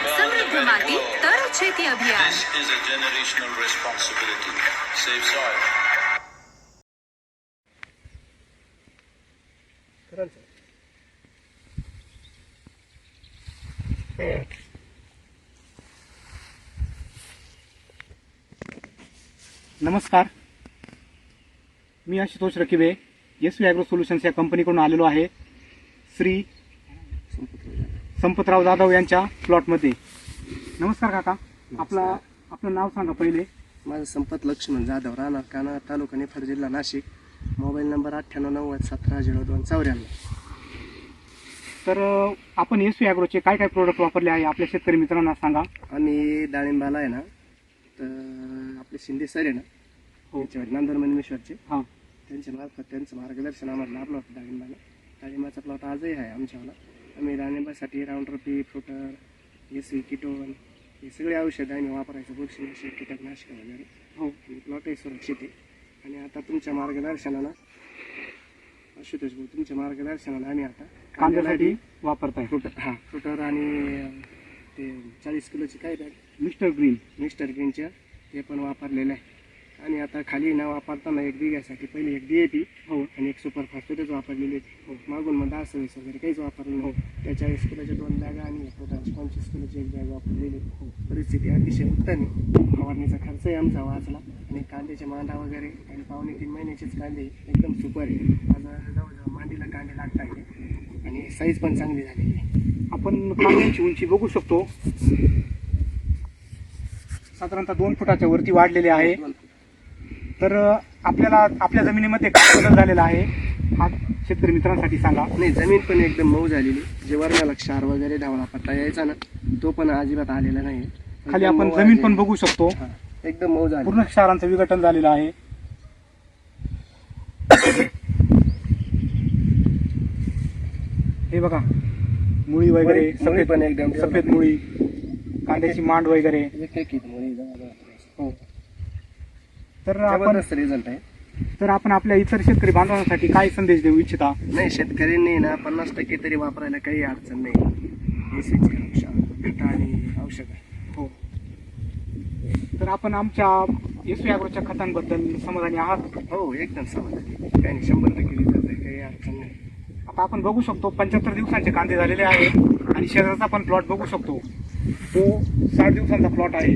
સમૃદ્ધ માટી તર છેતી અભિયાન This is a generational responsibility. Save soil. नमस्कार मी Ashutosh Rakibe S V agro solutions या कंपनीकडून आलेलो आहे श्री संपतराव जाधव यांच्या प्लॉटमध्ये नमस्कार. काका. आपला आपलं नाव सांगा पहिले. माझं संपत लक्ष्मण जाधव राहणार काना तालुका निफाड जिल्हा नाशिक. मोबाईल नंबर अठ्ठ्याण्णव नव्वद सतरा झिरो दोन चौऱ्याण्णव. तर अं, आपण व्ही ॲग्रोचे काय काय प्रोडक्ट वापरले आहे आपल्या शेतकरी मित्रांना सांगा. आम्ही डाळिंबाला आहे ना तर आपले शिंदे सर आहे ना हो. त्यांच्यावर नांदूर मनमेश्वरचे हां. त्यांच्या मार्फत त्यांचं मार्गदर्शन आम्हाला लाभलं होतं डाळिंबाला. डाळिंबाचा प्लॉट आजही आहे आमच्यावाला. आम्ही डाळिंबासाठी राऊंडरपी फ्रुटर एस वी किटोन हे सगळे औषधं आम्ही वापरायचं बुरशीनाशक कीटकनाशक वगैरे. हो. आणि प्लॉटही सुरक्षित आहे. आणि आता तुमच्या मार्गदर्शनानं आशुतोष भाऊ तुमच्या मार्गदर्शनानं आम्ही आता कांद्यासाठी वापरताय. फ्रुट हां फ्रुटर आणि ते चाळीस किलोची काय बॅग मिस्टर ग्रीन. मिस्टर ग्रीनच्या ते पण वापरलेलं आहे. आणि आता खाली न वापरताना एक बिघ्यासाठी पहिले एक डी ए पी हो आणि एक सुपर फॉस्फेटच वापरलेली होती मागून मग दहा सव्वीस वगैरे काहीच वापरलं हो त्याच्या स्कुलाच्या दोन बॅगा आणि पोटाची पंचवीस किलोची एक बॅग वापरलेली हो परिस्थिती अतिशय उत्तम आहे. फवारणीचा खर्चही आमचा वाचला. आणि कांद्याचे मांडा वगैरे आणि पावणे तीन महिन्याचेच कांदे एकदम सुपर आहे माझा जवळजवळ मांडीला कांदे लागत आहे आणि साईज पण चांगली झालेली आहे. आपण कांद्याची उंची बघू शकतो. साधारणतः दोन फुटाच्या वरती वाढलेले आहे. तर आपल्याला आपल्या जमिनीमध्ये काय बदल झालेला आहे? हा शेतकरी मित्रांसाठी सांगा. नाही जमीन पण एकदम मऊ झालेली. जे वरणाला क्षार वगैरे ढावळा पट्टा यायचा ना तो पण अजिबात आलेला नाही. खाली आपण जमीन. पण बघू शकतो. एकदम मऊ झाली पूर्ण क्षारांचं विघटन झालेलं आहे. हे बघा मुळी वगैरे सफेद पण एकदम सफेद मुळी कांद्याची मांड वगैरे. हो. तर आपण जबरदस्त रिझल्ट आहे. तर आपण आपल्या इतर शेतकरी बांधवांसाठी काय संदेश देऊ इच्छिता? नाही शेतकऱ्यांनी ना पन्नास टक्के तरी वापरायला काही अडचण नाही. औषध आणि औषध हो. तर आपण आमच्या एस ॲग्रोच्या खतांबद्दल समाधानी आहात? हो एकदम समाधानी. काही नाही शंभर टक्के रिझल्ट आहे काही अडचण नाही. आता आपण बघू शकतो पंच्याहत्तर दिवसांचे कांदे झालेले आहेत आणि शेजारचा पण प्लॉट बघू शकतो. तो साठ दिवसांचा प्लॉट आहे.